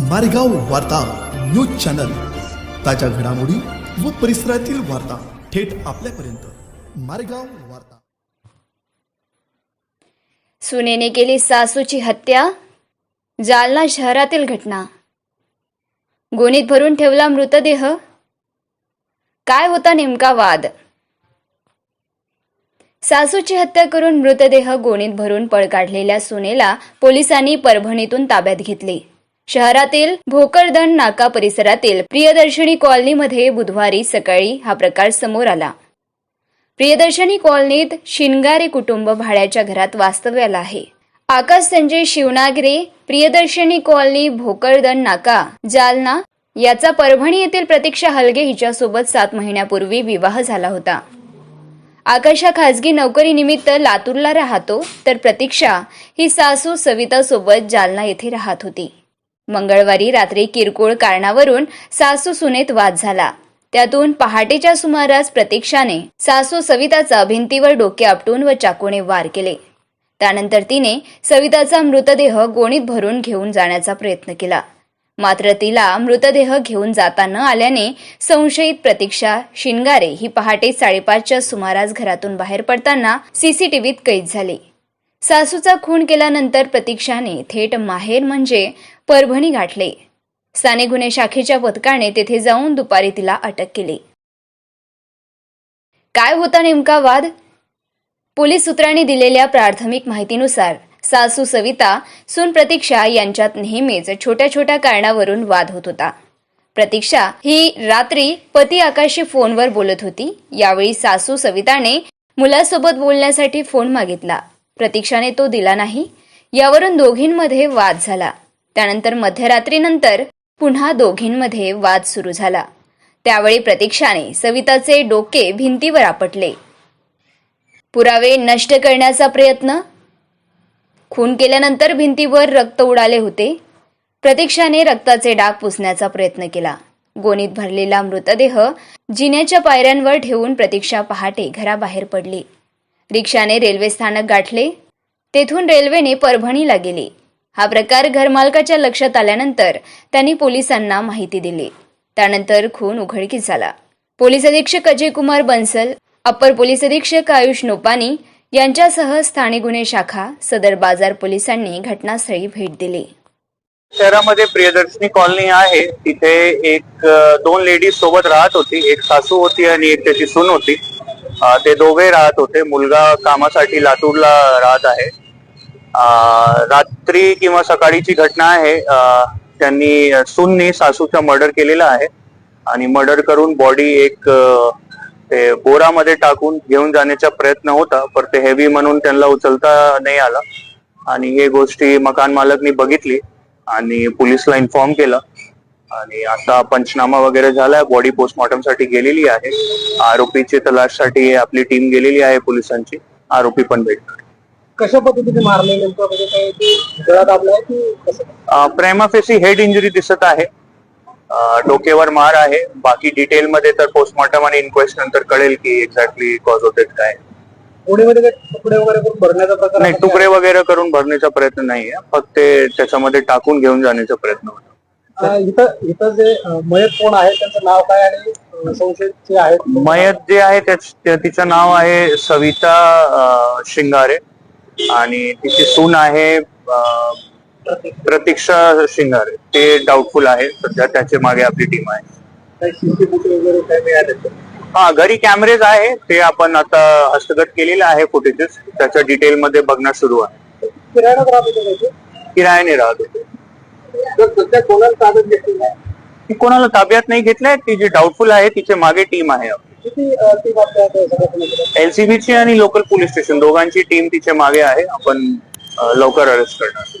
मारेगाव वार्ता news channel. ताज्या घडामोडी व परिसरातील वार्ता थेट आपल्यापर्यंत. मारेगाव वार्ता. सुनेने केली सासूची हत्या? जालना शहरातील घटना. गोणीत भरून ठेवला मृतदेह? काय होता नेमका वाद? सासूची हत्या करून मृतदेह गोणीत भरून पळ काढलेल्या सुनेला पोलिसांनी परभणीतून ताब्यात घेतले. शहरातील भोकरदन नाका परिसरातील प्रियदर्शनी कॉलनीमध्ये बुधवारी सकाळी हा प्रकार समोर आला. प्रियदर्शनी कॉलनीत शिनगारे कुटुंब भाड्याच्या घरात वास्तव्याला आहे. आकाश संजय शिवनागरे प्रियदर्शनी कॉलनी भोकरदन नाका जालना याचा परभणी येथील प्रतीक्षा हलगे हिच्यासोबत सात महिन्यापूर्वी विवाह झाला होता. आकाश हा खासगी नोकरीनिमित्त लातूरला राहतो तर प्रतीक्षा ही सासू सविता सोबत जालना येथे राहत होती. मंगळवारी रात्री किरकोळ कारणावरून सासू सुनेत वाद झाला. त्यातून पहाटेच्या सुमारास प्रतीक्षाने सासू सविताचा भिंतीवर डोके आपटून व चाकूने वार केले. त्यानंतर तिने सविताचा मृतदेह गोणीत भरून घेऊन जाण्याचा प्रयत्न केला. मात्र तिला मृतदेह घेऊन जाता न आल्याने संशयित प्रतीक्षा शिनगारे ही पहाटे साडेपाचच्या सुमारास घरातून बाहेर पडताना सीसीटीव्हीत कैद झाली. सासूचा खून केल्यानंतर प्रतीक्षाने थेट माहेर म्हणजे परभणी गाठले. साने गुन्हे शाखेच्या पथकाने तेथे जाऊन दुपारी तिला अटक केली. काय होता नेमका वाद? पोलीस सूत्रांनी दिलेल्या प्राथमिक माहितीनुसार सासू सविता सून प्रतीक्षा यांच्यात नेहमीच छोट्या छोट्या कारणावरून वाद होत होता. प्रतीक्षा ही रात्री पती आकाशी फोनवर बोलत होती. यावेळी सासू सविताने मुलासोबत बोलण्यासाठी फोन मागितला. प्रतीक्षाने तो दिला नाही. यावरून दोघींमध्ये वाद झाला. त्यानंतर मध्यरात्रीनंतर पुन्हा दोघींमध्ये वाद सुरू झाला. त्यावेळी प्रतीक्षाने सविताचे डोके भिंतीवर आपटले. पुरावे नष्ट करण्याचा प्रयत्न? खून केल्यानंतर भिंतीवर रक्त उडाले होते. प्रतीक्षाने रक्ताचे डाग पुसण्याचा प्रयत्न केला. गोणीत भरलेला मृतदेह जिन्याच्या पायऱ्यांवर ठेवून प्रतीक्षा पहाटे घराबाहेर पडली. रिक्षाने रेल्वे स्थानक गाठले. तेथून रेल्वेने परभणीला गेली. हा प्रकार घरमालकाच्या लक्षात आल्यानंतर त्यांनी पोलिसांना माहिती दिली. त्यानंतर खून उघडकीस झाला पोलीस अधीक्षक अजय कुमार बन्सल अप्पर पोलीस अधीक्षक आयुष नोपानी यांच्यासह स्थानिक गुन्हे शाखा सदर बाजार पोलिसांनी घटनास्थळी भेट दिली. शहरामध्ये प्रियदर्शनी कॉलनी आहे. तिथे एक दोन लेडीज सोबत राहत होती. एक सासू होती आणि एक त्याची सून होती. ते दोघे राहत होते. मुलगा कामासाठी लातूरला राहत आहे. रात्री किंवा सकाळीची घटना आहे. त्यांनी सुनने सासूचा मर्डर केलेला आहे. आणि मर्डर करून बॉडी एक ते बोरामध्ये टाकून घेऊन जाण्याचा प्रयत्न होता. पण ते हेवी म्हणून त्यांना उचलता नाही आला. आणि हे गोष्टी मकान मालकनी बघितली. आणि पोलिसला इन्फॉर्म केलं. आणि आता पंचनामा वगैरे झालाय बॉडी पोस्टमॉर्टमसाठी गेलेली आहे. आरोपीची तलाशसाठी आपली टीम गेलेली आहे पोलिसांची. आरोपी पण भेटणार. कशा पद्धतीने मारले नेमकं? म्हणजे काही गळा दाबलाय की कसं? प्रेमाफेसी हेड इंजुरी दिसत आहे. अं, डोकेवर मार आहे. बाकी डिटेल मध्ये तर पोस्टमॉर्टम आणि इन्क्वेस्ट नंतर कळेल की एक्झॅक्टली कॉज होते काय. काही तुकडे वगैरे करून भरण्याचा प्रकार नाही आपण तुकडे वगैरे करून भरण्याचा प्रयत्न नाहीये. फक्त ते त्याच्यामध्ये टाकून घेऊन जाण्याचा प्रयत्न होता इथं इथं जे अं, मयत कोण आहे त्यांचं नाव काय आणि संशयित जे आहेत? मयत जे आहे त्या- तिचं नाव आहे सविता शिंगारे. आणि तिची सून आहे प्रतीक्षा शिंगारे. ते डाऊटफुल आहे सध्या त्याच्यामागे आपली टीम आहे? हा घरी कॅमेरेज आहे. ते आपण आता हस्तगत केलेले आहे फुटेजेस त्याच्या डिटेल मध्ये बघणं सुरू आहे. त्याचे किरायाने राहत. सध्या कोणाला ताब्यात घेतलेलं आहे ती कोणाला ताब्यात नाही घेतलंय ती जी डाऊटफुल आहे तिच्यामागे टीम आहे. किती अं, टीम आपल्या? एलसीबीची आणि लोकल पोलीस स्टेशन दोघांची टीम तिच्यामागे आहे. आपण अं, लवकर अरेस्ट करणार.